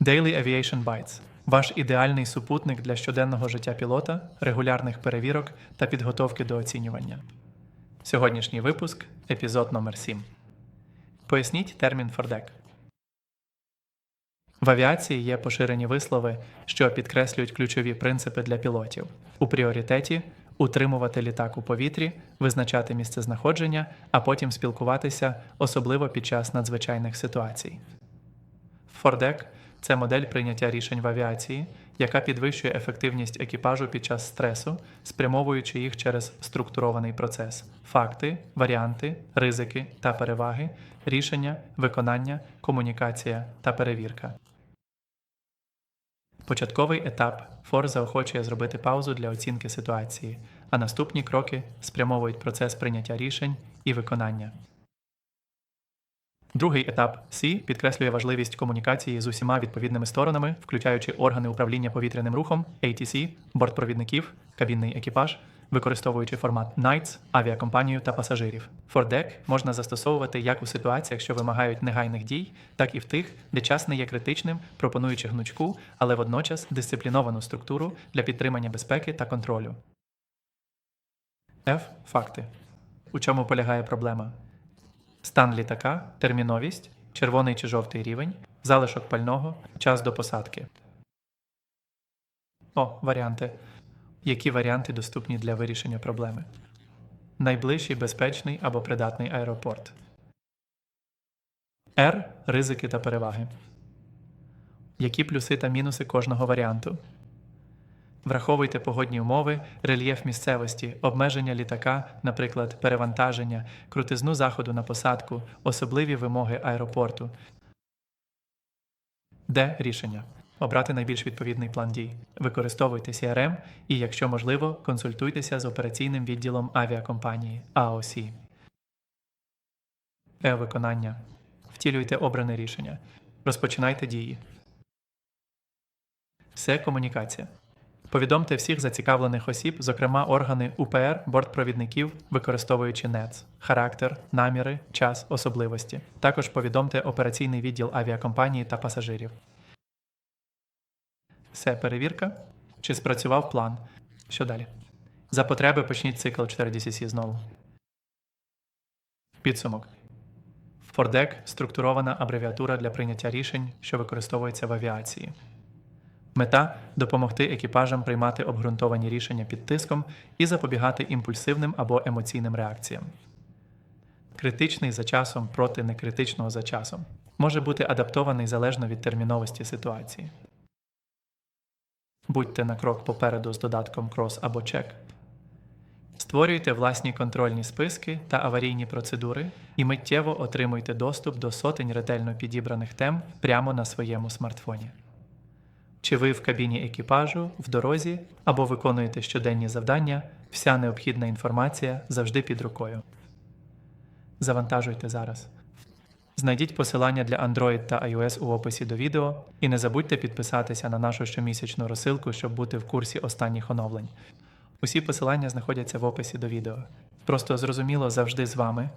Daily Aviation Bites ваш ідеальний супутник для щоденного життя пілота, регулярних перевірок та підготовки до оцінювання. Сьогоднішній випуск епізод номер 7. Поясніть термін фордек. В авіації є поширені вислови, що підкреслюють ключові принципи для пілотів. У пріоритеті утримувати літак у повітрі, визначати місце знаходження, а потім спілкуватися, особливо під час надзвичайних ситуацій. Фордек це модель прийняття рішень в авіації, яка підвищує ефективність екіпажу під час стресу, спрямовуючи їх через структурований процес: факти, варіанти, ризики та переваги, рішення, виконання, комунікація та перевірка. Початковий етап ФОР заохочує зробити паузу для оцінки ситуації, а наступні кроки спрямовують процес прийняття рішень і виконання. Другий етап С підкреслює важливість комунікації з усіма відповідними сторонами, включаючи органи управління повітряним рухом, ATC, бортпровідників, кабінний екіпаж, використовуючи формат NIGHTS, авіакомпанію та пасажирів. ForDec можна застосовувати як у ситуаціях, що вимагають негайних дій, так і в тих, де час не є критичним, пропонуючи гнучку, але водночас дисципліновану структуру для підтримання безпеки та контролю. F. Факти. У чому полягає проблема? Стан літака, терміновість, червоний чи жовтий рівень, залишок пального, час до посадки. О, варіанти. Які варіанти доступні для вирішення проблеми? Найближчий безпечний або придатний аеропорт. R. Ризики та переваги. Які плюси та мінуси кожного варіанту? Враховуйте погодні умови, рельєф місцевості, обмеження літака, наприклад, перевантаження, крутизну заходу на посадку, особливі вимоги аеропорту. Де рішення? Обрати найбільш відповідний план дій. Використовуйте CRM і, якщо можливо, консультуйтеся з операційним відділом авіакомпанії AOC. Е. Виконання. Втілюйте обране рішення. Розпочинайте дії. Все комунікація. Повідомте всіх зацікавлених осіб, зокрема органи УПР, бортпровідників, використовуючи НЕЦ, характер, наміри, час, особливості. Також повідомте операційний відділ авіакомпанії та пасажирів. Все перевірка. Чи спрацював план? Що далі? За потреби почніть цикл 4DCC знову. Підсумок. FORDEC – структурована абревіатура для прийняття рішень, що використовується в авіації. Мета допомогти екіпажам приймати обґрунтовані рішення під тиском і запобігати імпульсивним або емоційним реакціям. Критичний за часом проти некритичного за часом може бути адаптований залежно від терміновості ситуації. Будьте на крок попереду з додатком Cross або Check. Створюйте власні контрольні списки та аварійні процедури і миттєво отримуйте доступ до сотень ретельно підібраних тем прямо на своєму смартфоні. Чи ви в кабіні екіпажу, в дорозі або виконуєте щоденні завдання, вся необхідна інформація завжди під рукою. Завантажуйте зараз. Знайдіть посилання для Android та iOS у описі до відео і не забудьте підписатися на нашу щомісячну розсилку, щоб бути в курсі останніх оновлень. Усі посилання знаходяться в описі до відео. Просто зрозуміло завжди з вами.